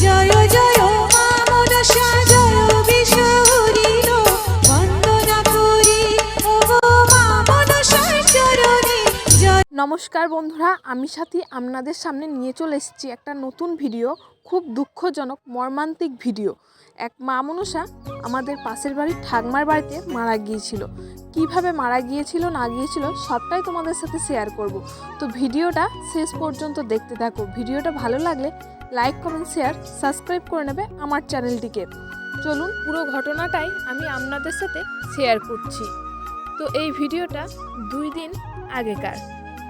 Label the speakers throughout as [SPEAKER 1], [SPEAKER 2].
[SPEAKER 1] 加油
[SPEAKER 2] নমস্কার বন্ধুরা, আমি সাথী আপনাদের সামনে নিয়ে চলে এসেছি একটা নতুন ভিডিও, খুব দুঃখজনক মর্মান্তিক ভিডিও। এক মা মনসা আমাদের পাশের বাড়ির ঠাকমার বাড়িতে মারা গিয়েছিল। কীভাবে মারা গিয়েছিল, না গিয়েছিল, সবটাই তোমাদের সাথে শেয়ার করব। তো ভিডিওটা শেষ পর্যন্ত দেখতে থাকো। ভিডিওটা ভালো লাগলে লাইক কমেন্ট শেয়ার সাবস্ক্রাইব করে নেবে আমার চ্যানেলটিকে। চলুন, পুরো ঘটনাটাই আমি আপনাদের সাথে শেয়ার করছি। তো এই ভিডিওটা দুই দিন আগেকার।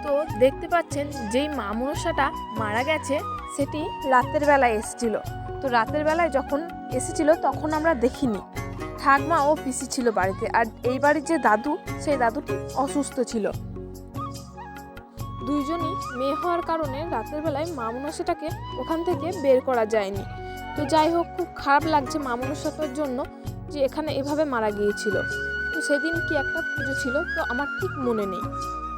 [SPEAKER 2] তো দেখতে পাচ্ছেন যেই মা মনসাটা মারা গেছে, সেটি রাতের বেলায় এসেছিল। তো রাতের বেলায় যখন এসেছিল, তখন আমরা দেখিনি। ঠাকমা ও পিসি ছিল বাড়িতে, আর এই বাড়ির যে দাদু, সেই দাদুটি অসুস্থ ছিল। দুইজনই মেয়ে হওয়ার কারণে রাতের বেলায় মা মনসাটাকে ওখান থেকে বের করা যায়নি। তো যাই হোক, খুব খারাপ লাগছে মা মনসাটার জন্য যে এখানে এভাবে মারা গিয়েছিল। তো সেদিন কি একটা পুজো ছিল, তো আমার ঠিক মনে নেই।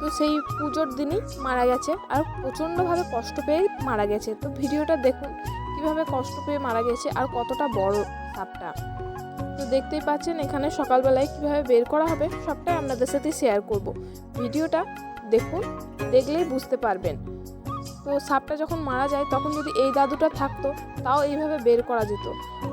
[SPEAKER 2] তো সেই পুজোর দিনই মারা গেছে আর প্রচণ্ডভাবে কষ্ট পেয়ে মারা গেছে। তো ভিডিওটা দেখুন, কীভাবে কষ্ট পেয়ে মারা গেছে আর কতটা বড় সাপটা। তো দেখতেই পাচ্ছেন, এখানে সকালবেলায় কীভাবে বের করা হবে সবটাই আপনাদের সাথে শেয়ার করব। ভিডিওটা দেখুন, দেখলেই বুঝতে পারবেন। তো সাপটা যখন মারা যায়, তখন যদি এই দাদুটা থাকতো, তাও এইভাবে বের করা যেত।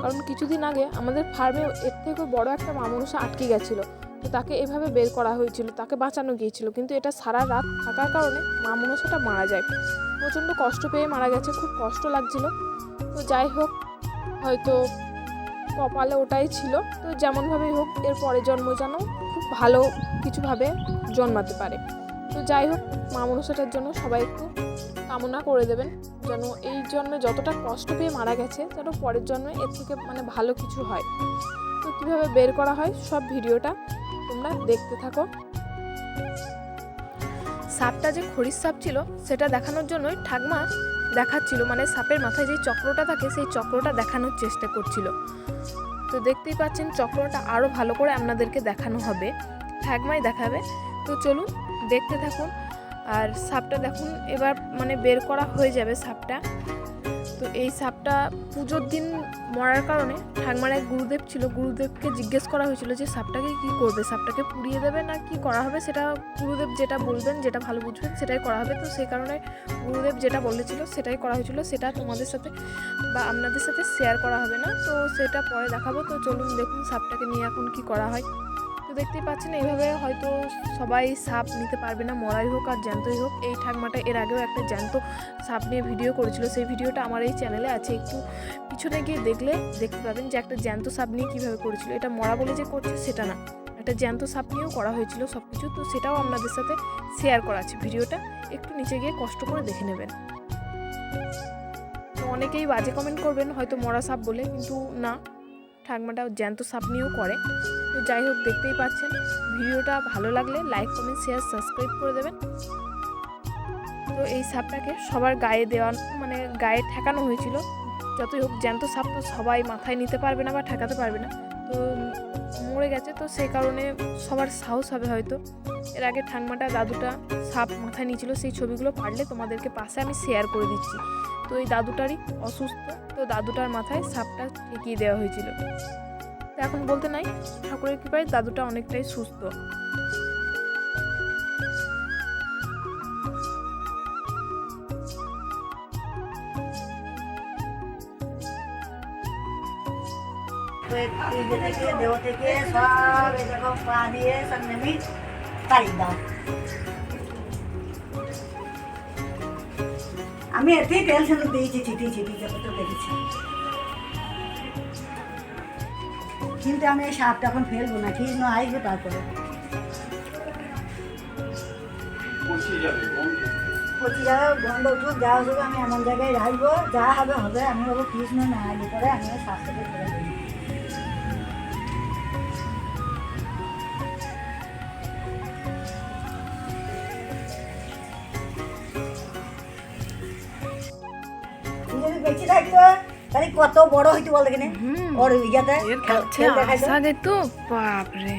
[SPEAKER 2] কারণ কিছুদিন আগে আমাদের ফার্মে এর থেকেও বড় একটা মামনসা আটকে গেছিল। তো তাকে এভাবে বের করা হয়েছিল, তাকে বাঁচানো গিয়েছিল। কিন্তু এটা সারা রাত থাকার কারণে মা মনসাটা মারা যায়। প্রচণ্ড কষ্ট পেয়ে মারা গেছে, খুব কষ্ট লাগছিল। তো যাই হোক, হয়তো কপালে ওটাই ছিল। তো যেমনভাবেই হোক, এর পরে জন্ম যেন খুব ভালো কিছুভাবে জন্মাতে পারে। তো যাই হোক, মা মনসাটার জন্য সবাই একটু কামনা করে দেবেন, যেন এই জন্মে যতটা কষ্ট পেয়ে মারা গেছে, যেন পরের জন্মে এর থেকে মানে ভালো কিছু হয়। তো কীভাবে বের করা হয়, সব ভিডিওটা তোমরা দেখতে থাকো। সাপটা যে খড়ির সাপ ছিল, সেটা দেখানোর জন্যই ঠাকমা দেখাচ্ছিল। মানে সাপের মাথায় যে চক্রটা থাকে, সেই চক্রটা দেখানোর চেষ্টা করছিল। তো দেখতেই পাচ্ছেন, চক্রটা আরও ভালো করে আপনাদেরকে দেখানো হবে। ঠাকমাই দেখাবে। তো চলুন, দেখতে থাকুন। আর সাপটা দেখুন, এবার মানে বের করা হয়ে যাবে সাপটা। তো এই সাপটা পুজোর দিন মরার কারণে ঠাকমার এক গুরুদেব ছিল। গুরুদেবকে জিজ্ঞেস করা হয়েছিল যে, সাপটাকে কি করবে? সাপটাকে পুড়িয়ে দেবে না কি করা হবে? সেটা গুরুদেব যেটা বলবেন, যেটা ভালো বুঝবেন, সেটাই করা হবে। তো সেই কারণে গুরুদেব যেটা বলেছিল, সেটাই করা হয়েছিল। সেটা তোমাদের সাথে বা আপনাদের সাথে শেয়ার করা হবে না। তো সেটা পরে দেখাবো। তো চলুন দেখুন সাপটাকে নিয়ে এখন কি করা হয়। তো দেখতেই পাচ্ছেন, এইভাবে হয়তো সবাই সাপ নিতে পারবে না, মরাই হোক আর জ্যান্তই হোক। এই ঠাকমাটা এর আগেও একটা জ্যান্ত সাপ নিয়ে ভিডিও করেছিল। সেই ভিডিওটা আমার এই চ্যানেলে আছে, একটু পিছনে গিয়ে দেখলে দেখতে পাবেন যে একটা জ্যান্ত সাপ নিয়ে কীভাবে করেছিল। এটা মরা বলে যে করছে সেটা না। একটা জ্যান্ত সাপ নিয়েও করা হয়েছিল সব কিছু তো সেটাও আপনাদের সাথে শেয়ার করা আছে ভিডিওটা। একটু নিচে গিয়ে কষ্ট করে দেখে নেবেন। তো অনেকেই বাজে কমেন্ট করবেন হয়তো মরা সাপ বলে, কিন্তু না। ঠাকমাটা জ্যান্ত সাপ নিয়েও করে। তো যাই হোক, দেখতেই পাচ্ছেন, ভিডিওটা ভালো লাগলে লাইক কমেন্ট শেয়ার সাবস্ক্রাইব করে দেবেন। তো এই সাপটাকে সবার গায়ে দেওয়া মানে গায়ে ঠেকানো হয়েছিল। যতই হোক, জ্যান্ত সাপ তো সবাই মাথায় নিতে পারবে না বা ঠেকাতে পারবে না। তো মরে গেছে, তো সেই কারণে সবার সাহস হবে হয়তো। এর আগে ঠাকমাটা দাদুটা সাপ মাথায় নিয়েছিল, সেই ছবিগুলো পারলে তোমাদেরকে পাশে আমি শেয়ার করে দিচ্ছি। তো এই দাদুটারই অসুস্থ, তো দাদুটার মাথায় সাপটা ঠেকিয়ে দেওয়া হয়েছিল। তো এখন বলতে নাই, ঠাকুরের কৃপায় দাদুটা অনেকটাই সুস্থ।
[SPEAKER 3] থেকে সব এরকম পা দিয়ে সব নেমে তাড়িয়ে দাও। আমি এতেই টেনশন সেন্দুর চিঠি চিঠি যত তো দেখেছি কিন্তু আমি এই সাপটা এখন ফেলব না ঠিক না আসবে তারপরে? পচি যাবে গন্ধ। উঠুক যা হবে আমি এমন জায়গায় রাখব যা হবে হবে আমি বাবু কৃষ্ণ না আইলে পরে আমি সাপটাকে ফেলে যদি বেঁচে থাকতো তাহলে কত বড় হইতো বল দেখিনি ওর ইয়াতে
[SPEAKER 2] এর কাছে বাপরে।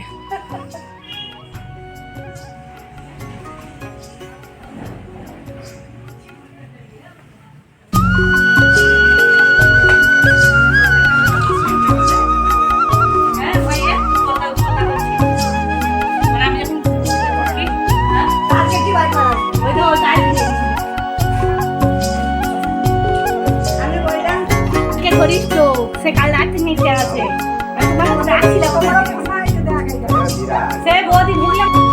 [SPEAKER 4] তোমার কাছে আসছিল
[SPEAKER 3] তোমার